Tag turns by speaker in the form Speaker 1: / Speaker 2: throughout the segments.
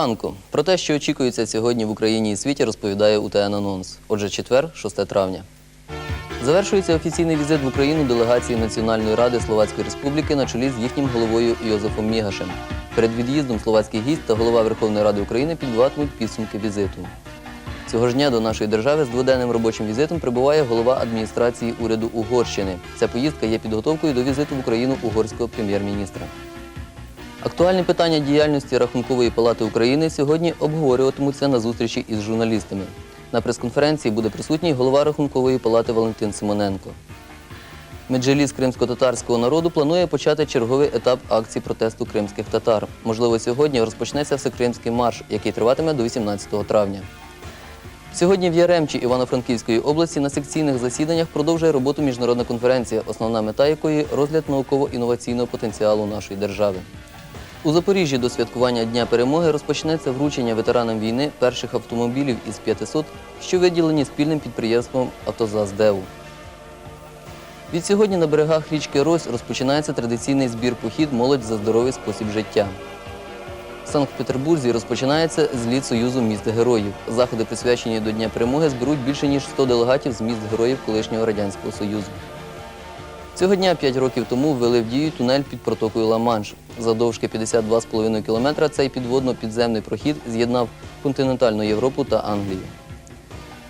Speaker 1: ранку. Про те, що очікується сьогодні в Україні і світі, розповідає УТН Анонс. Отже, четвер, 6 травня. Завершується офіційний візит в Україну делегації Національної ради Словацької Республіки на чолі з їхнім головою Йозефом Мігашем. Перед від'їздом словацький гість та голова Верховної Ради України підбиватимуть підсумки візиту. Цього ж дня до нашої держави з дводенним робочим візитом прибуває голова адміністрації уряду Угорщини. Ця поїздка є підготовкою до візиту в Україну угорського прем'єр-міністра. Актуальні питання діяльності Рахункової палати України сьогодні обговорюватимуться на зустрічі із журналістами. На прес-конференції буде присутній голова Рахункової палати Валентин Симоненко. Меджеліс кримсько-татарського народу планує почати черговий етап акції протесту кримських татар. Можливо, сьогодні розпочнеться всекримський марш, який триватиме до 18 травня. Сьогодні в Яремчі Івано-Франківської області на секційних засіданнях продовжує роботу міжнародна конференція, основна мета якої розгляд науково-інноваційного потенціалу нашої держави. У Запоріжжі до святкування Дня перемоги розпочнеться вручення ветеранам війни перших автомобілів із 500, що виділені спільним підприємством «Автозаздеву». Від сьогодні на берегах річки Рось розпочинається традиційний збір похід молодь за здоровий спосіб життя. В Санкт-Петербурзі розпочинається зліт Союзу міст героїв. Заходи, присвячені до Дня перемоги, зберуть більше ніж 100 делегатів з міст героїв колишнього Радянського Союзу. Цього дня 5 років тому ввели в дію тунель під протокою Ла-Манш. Задовжки 52,5 кілометра цей підводно-підземний прохід з'єднав континентальну Європу та Англію.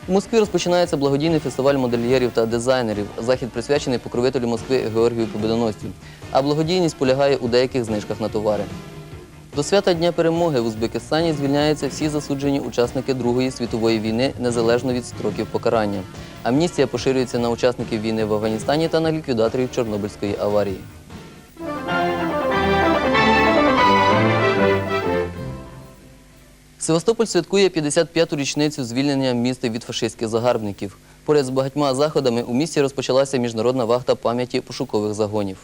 Speaker 1: У Москві розпочинається благодійний фестиваль модельєрів та дизайнерів. Захід присвячений покровителю Москви Георгію Победоносцю. А благодійність полягає у деяких знижках на товари. До свята Дня перемоги в Узбекистані звільняються всі засуджені учасники Другої світової війни незалежно від строків покарання. Амністія поширюється на учасників війни в Афганістані та на ліквідаторів Чорнобильської аварії. Севастополь святкує 55-ту річницю звільнення міста від фашистських загарбників. Поряд з багатьма заходами у місті розпочалася міжнародна вахта пам'яті пошукових загонів.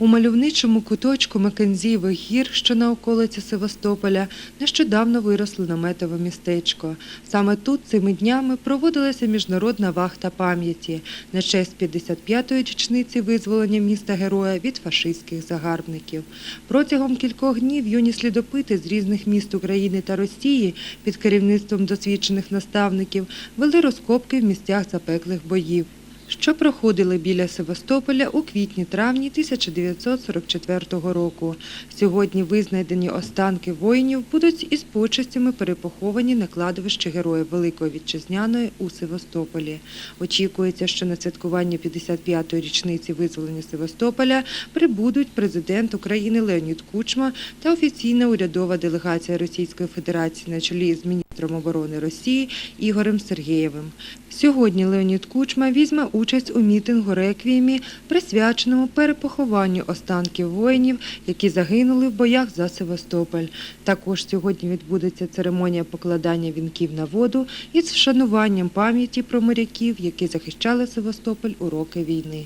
Speaker 2: У мальовничому куточку Макензієвих гір, що на околиці Севастополя, нещодавно виросло наметове містечко. Саме тут цими днями проводилася міжнародна вахта пам'яті на честь 55-ї річниці визволення міста героя від фашистських загарбників. Протягом кількох днів юні слідопити з різних міст України та Росії під керівництвом досвідчених наставників вели розкопки в місцях запеклих боїв що проходили біля Севастополя у квітні-травні 1944 року. Сьогодні визнайдені останки воїнів будуть із почестями перепоховані на кладовище Героїв Великої Вітчизняної у Севастополі. Очікується, що на святкування 55-ї річниці визволення Севастополя прибудуть президент України Леонід Кучма та офіційна урядова делегація Російської Федерації на чолі з міністром оборони Росії Ігорем Сергієвим. Сьогодні Леонід Кучма візьме участь у мітингу реквіємі, присвяченому перепохованню останків воїнів, які загинули в боях за Севастополь. Також сьогодні відбудеться церемонія покладання вінків на воду із вшануванням пам'яті про моряків, які захищали Севастополь у роки війни.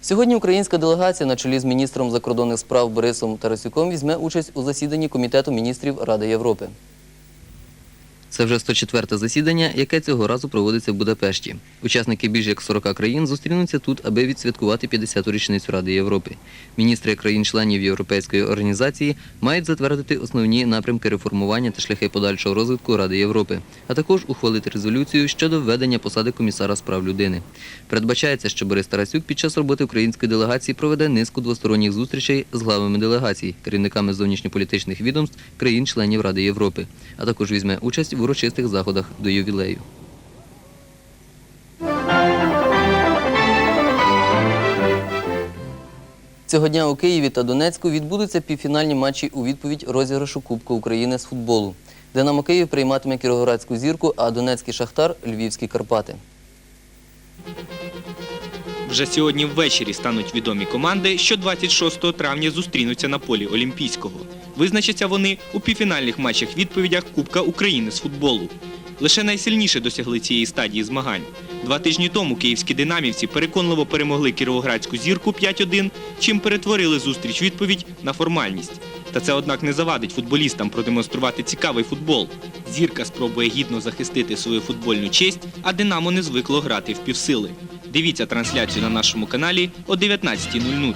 Speaker 1: Сьогодні українська делегація на чолі з міністром закордонних справ Борисом Тарасюком візьме участь у засіданні Комітету міністрів Ради Європи. Це вже 104-те засідання, яке цього разу проводиться в Будапешті. Учасники більш як 40 країн зустрінуться тут, аби відсвяткувати 50-ту річницю Ради Європи. Міністри країн-членів Європейської організації мають затвердити основні напрямки реформування та шляхи подальшого розвитку Ради Європи, а також ухвалити резолюцію щодо введення посади комісара з прав людини. Передбачається, що Борис Тарасюк під час роботи української делегації проведе низку двосторонніх зустрічей з главами делегацій, керівниками зовнішньополітичних відомств країн-членів Ради Європи, а також візьме участь в урочистих заходах до ювілею. Цього дня у Києві та Донецьку відбудуться півфінальні матчі у відповідь розіграшу Кубку України з футболу. Динамо Київ прийматиме Кіровоградську зірку, а Донецький Шахтар Львівські Карпати.
Speaker 3: Вже сьогодні ввечері стануть відомі команди, що 26 травня зустрінуться на полі Олімпійського. Визначаться вони у півфінальних матчах відповідях Кубка України з футболу. Лише найсильніше досягли цієї стадії змагань. Два тижні тому київські динамівці переконливо перемогли кіровоградську зірку 5-1, чим перетворили зустріч відповідь на формальність. Та це, однак, не завадить футболістам продемонструвати цікавий футбол. Зірка спробує гідно захистити свою футбольну честь, а Динамо не звикло грати в півсили. Дивіться трансляцію на нашому каналі о 19.00.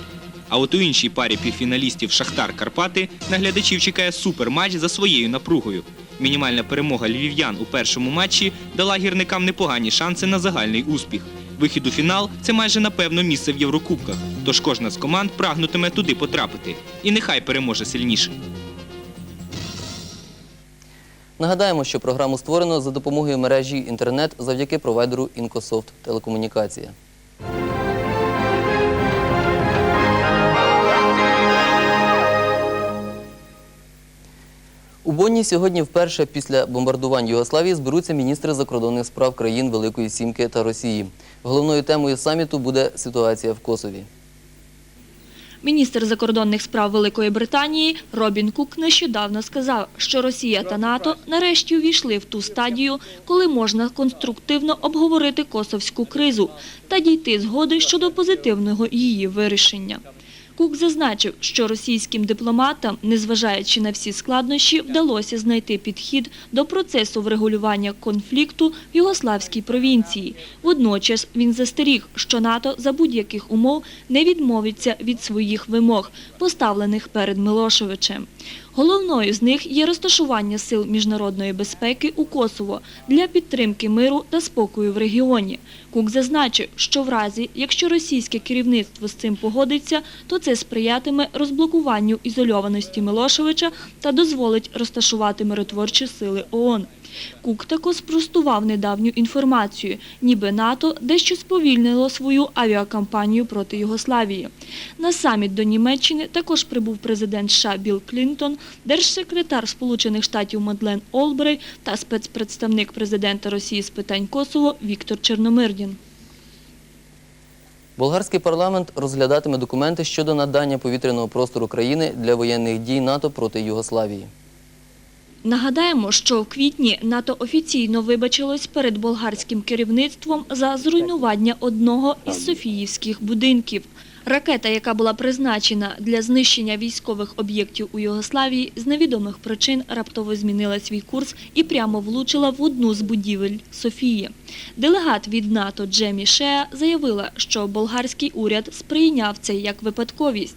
Speaker 3: А от у іншій парі півфіналістів Шахтар Карпати на глядачів чекає суперматч за своєю напругою. Мінімальна перемога львів'ян у першому матчі дала гірникам непогані шанси на загальний успіх. Вихід у фінал це майже напевно місце в Єврокубках. Тож кожна з команд прагнутиме туди потрапити. І нехай переможе сильніший.
Speaker 1: Нагадаємо, що програму створено за допомогою мережі інтернет завдяки провайдеру Інкософт Телекомунікація. У Бонні сьогодні вперше після бомбардувань Югославії зберуться міністри закордонних справ країн Великої Сімки та Росії. Головною темою саміту буде ситуація в Косові.
Speaker 4: Міністр закордонних справ Великої Британії Робін Кук нещодавно сказав, що Росія та НАТО нарешті увійшли в ту стадію, коли можна конструктивно обговорити косовську кризу та дійти згоди щодо позитивного її вирішення. Кук зазначив, що російським дипломатам, незважаючи на всі складнощі, вдалося знайти підхід до процесу врегулювання конфлікту в Югославській провінції. Водночас він застеріг, що НАТО за будь-яких умов не відмовиться від своїх вимог, поставлених перед Милошевичем. Головною з них є розташування сил міжнародної безпеки у Косово для підтримки миру та спокою в регіоні. Кук зазначив, що в разі, якщо російське керівництво з цим погодиться, то це сприятиме розблокуванню ізольованості Милошевича та дозволить розташувати миротворчі сили ООН. Кук також спростував недавню інформацію, ніби НАТО дещо сповільнило свою авіакампанію проти Югославії. На саміт до Німеччини також прибув президент США Білл Клінтон, держсекретар Сполучених Штатів Мадлен Олбрей та спецпредставник президента Росії з питань Косово Віктор Чорномирдін.
Speaker 1: Болгарський парламент розглядатиме документи щодо надання повітряного простору країни для воєнних дій НАТО проти Югославії.
Speaker 4: Нагадаємо, що в квітні НАТО офіційно вибачилось перед болгарським керівництвом за зруйнування одного із Софіївських будинків. Ракета, яка була призначена для знищення військових об'єктів у Югославії, з невідомих причин раптово змінила свій курс і прямо влучила в одну з будівель Софії. Делегат від НАТО Джемі Шеа заявила, що болгарський уряд сприйняв це як випадковість.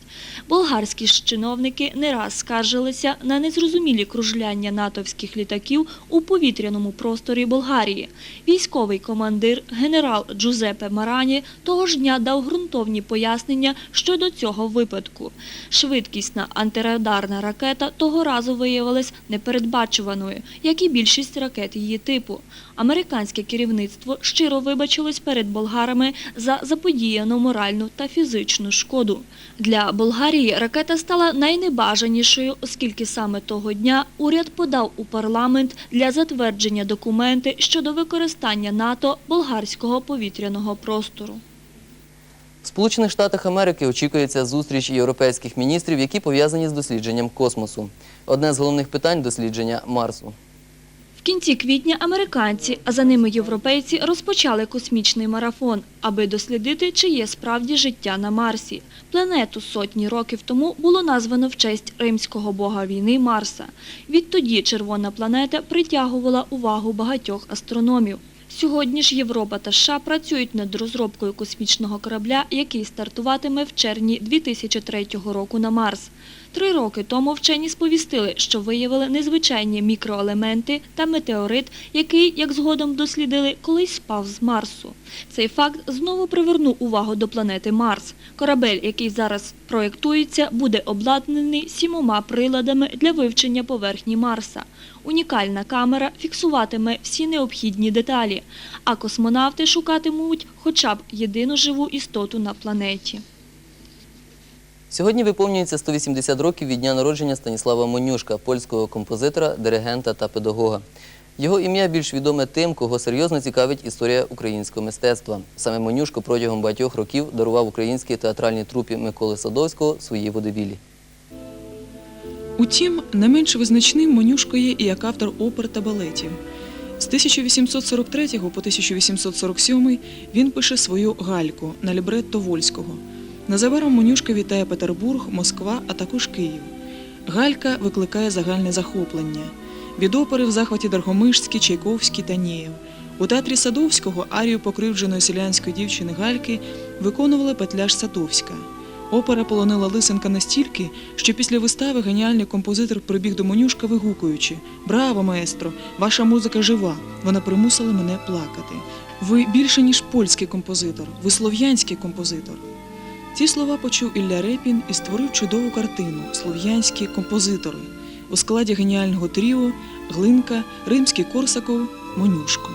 Speaker 4: Болгарські ж чиновники не раз скаржилися на незрозумілі кружляння натовських літаків у повітряному просторі Болгарії. Військовий командир генерал Джузепе Марані того ж дня дав ґрунтовні пояснення щодо цього випадку. Швидкісна антирадарна ракета того разу виявилась непередбачуваною, як і більшість ракет її типу. Американське керівництво щиро вибачилось перед болгарами за заподіяну моральну та фізичну шкоду. Для Болгарії ракета стала найнебажанішою, оскільки саме того дня уряд подав у парламент для затвердження документи щодо використання НАТО болгарського повітряного простору.
Speaker 1: В Сполучених Штатах Америки очікується зустріч європейських міністрів, які пов'язані з дослідженням космосу. Одне з головних питань дослідження Марсу.
Speaker 4: В кінці квітня американці, а за ними європейці, розпочали космічний марафон, аби дослідити, чи є справді життя на Марсі. Планету сотні років тому було названо в честь римського бога війни Марса. Відтоді червона планета притягувала увагу багатьох астрономів. Сьогодні ж Європа та США працюють над розробкою космічного корабля, який стартуватиме в червні 2003 року на Марс. Три роки тому вчені сповістили, що виявили незвичайні мікроелементи та метеорит, який, як згодом дослідили, колись спав з Марсу. Цей факт знову привернув увагу до планети Марс. Корабель, який зараз проєктується, буде обладнаний сімома приладами для вивчення поверхні Марса. Унікальна камера фіксуватиме всі необхідні деталі, а космонавти шукатимуть хоча б єдину живу істоту на планеті.
Speaker 1: Сьогодні виповнюється 180 років від дня народження Станіслава Монюшка, польського композитора, диригента та педагога. Його ім'я більш відоме тим, кого серйозно цікавить історія українського мистецтва. Саме Монюшко протягом багатьох років дарував українській театральній трупі Миколи Садовського свої водевілі.
Speaker 5: Утім, не менш визначним Монюшко є і як автор опер та балетів. З 1843 по 1847 він пише свою гальку на лібретто Вольського. Незабаром Монюшка вітає Петербург, Москва, а також Київ. Галька викликає загальне захоплення. Від опери в захваті Драгомишський, Чайковський та Нієв. У театрі Садовського арію покривдженої селянської дівчини Гальки виконувала Петляш Садовська. Опера полонила Лисенка настільки, що після вистави геніальний композитор прибіг до Монюшка, вигукуючи Браво, маестро! Ваша музика жива! Вона примусила мене плакати. Ви більше, ніж польський композитор, ви слов'янський композитор. Ці слова почув Ілля Репін і створив чудову картину Слов'янські композитори у складі геніального тріо Глинка, Римський Корсаков, Монюшко.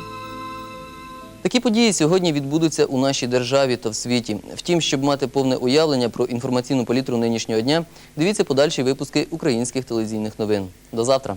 Speaker 1: Такі події сьогодні відбудуться у нашій державі та в світі. Втім, щоб мати повне уявлення про інформаційну палітру нинішнього дня, дивіться подальші випуски українських телевізійних новин. До завтра.